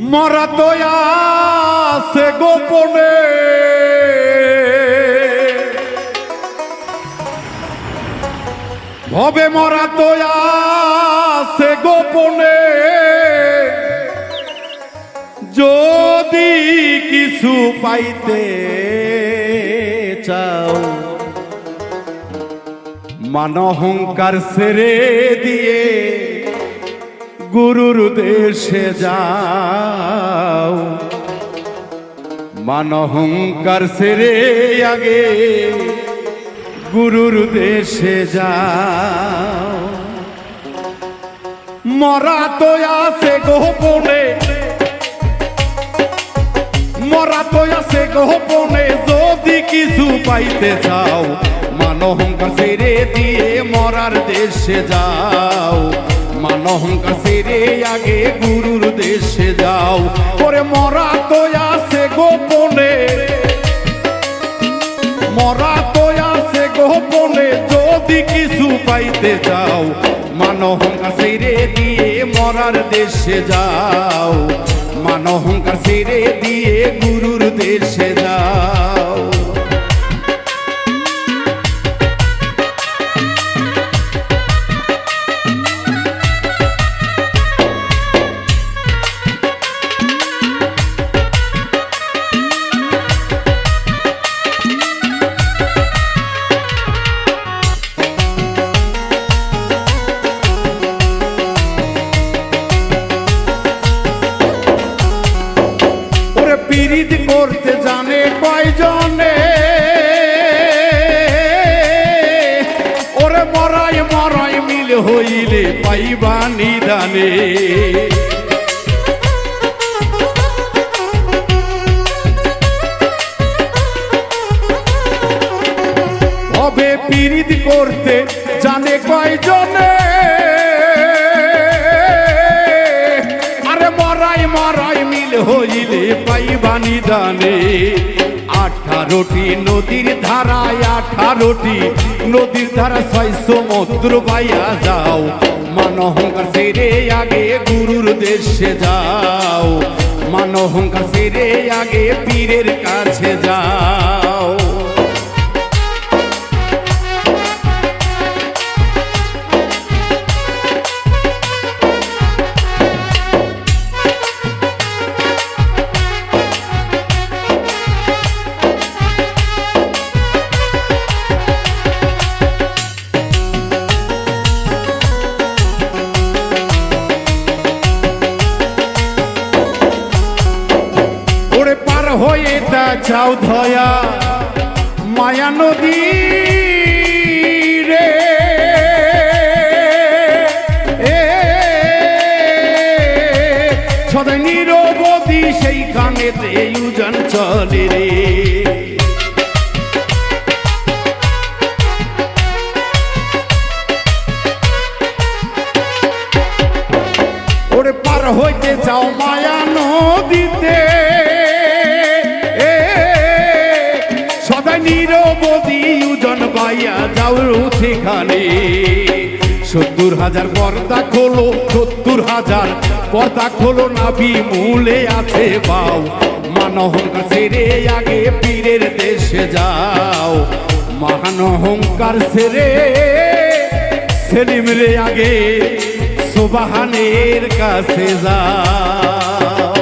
মরা আছে গোপনে। ভবে মরা আছে গোপনে। যদি কিছু পাইতে চাও মানহংকার ছেড়ে দিয়ে গুরুর দেশে যাও। মানহংকার ছেড়ে আগে গুরুর দেশে যাও। মরা তো আছে গোপনে, মরা তো আছে গোপনে, যদি কিছু পাইতে চাও মানহংকার ছেড়ে দিয়ে মরার দেশে যাও। মানহংকার ছেড়ে আগে গুরুর দেশে যাও। ওরে, মরা তো আছে গোপনে। মরা তো আছে গোপনে, যদি কিছু পাইতে যাও চাও মানহংকার ছেড়ে দিয়ে মরার দেশে যাও। মানহংকার ছেড়ে দিয়ে গুরুর দেশে যাও। ওরে করতে জানে কয়জনে? ওরে মরাই মরাই মিল হইলে পাইবা নিদানে। হবে পিরিত করতে জানে কয়জনে? হইলে নিদানে আঠারোটি নদীর ধারায় আঠারোটি নদীর ধারা ছয় সমুদ্র পাইয়া যাও। মানহংকার সেরে আগে গুরুর দেশে যাও। মানহংকার সেরে আগে পীরের কাছে যাও। চাও ধয়া মায়া নদী রে। সদাই নিরবধি সেইখানেতে ইউজন চলে রে। পাইয়া যাও সেখানে সত্তর হাজার পর্দা খোলো, সত্তর হাজার পর্দা খোলো, নাভি মূলে আছে বাও মানহংকার ছেড়ে আগে পীরের দেশে যাও। মহানহংকার ছেড়ে সেলিম রে আগে সুবাহানের কাছে যাও।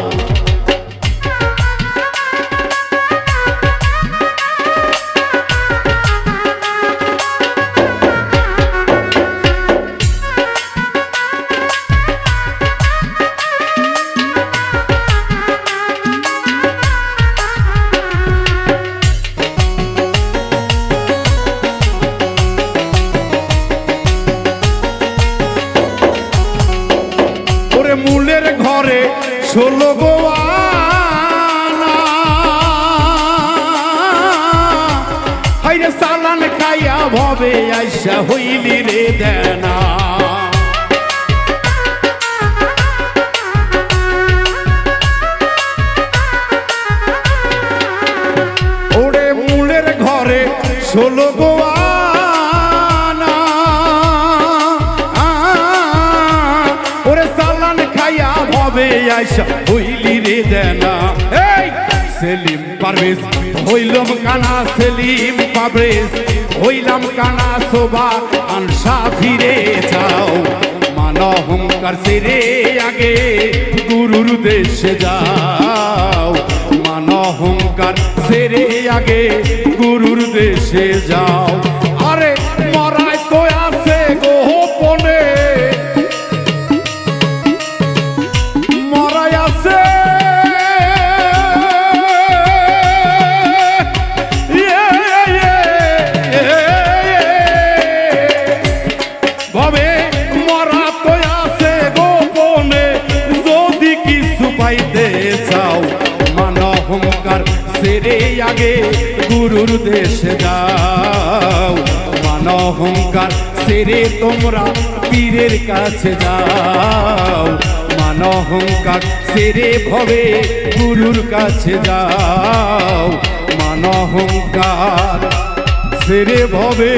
ষোলো হাইরে সালান খাইয়া ভবে আইসা হইলি রে দেনা। ষোলো গোয়ানা ভাবে আইসা হইলি রে দেনা? এই সেলিম পারভেজ, হইলাম কানা সেলিম পারভেজ, হইলাম কানা শোভা, আনসা ফিরে যাও। মান অহংকার সেরে আগে গুরুর দেশে যাও। মান অহংকার সেরে আগে গুরুর দেশে যাও। পাইতে চাও। মান অহংকার সেরে আগে গুরুর দেশে যাও। মান অহংকার সেরে তোমরা পীরের কাছে যাও। মান অহংকার সেরে ভবে গুরুর কাছে যাও। মান অহংকার সেরে ভবে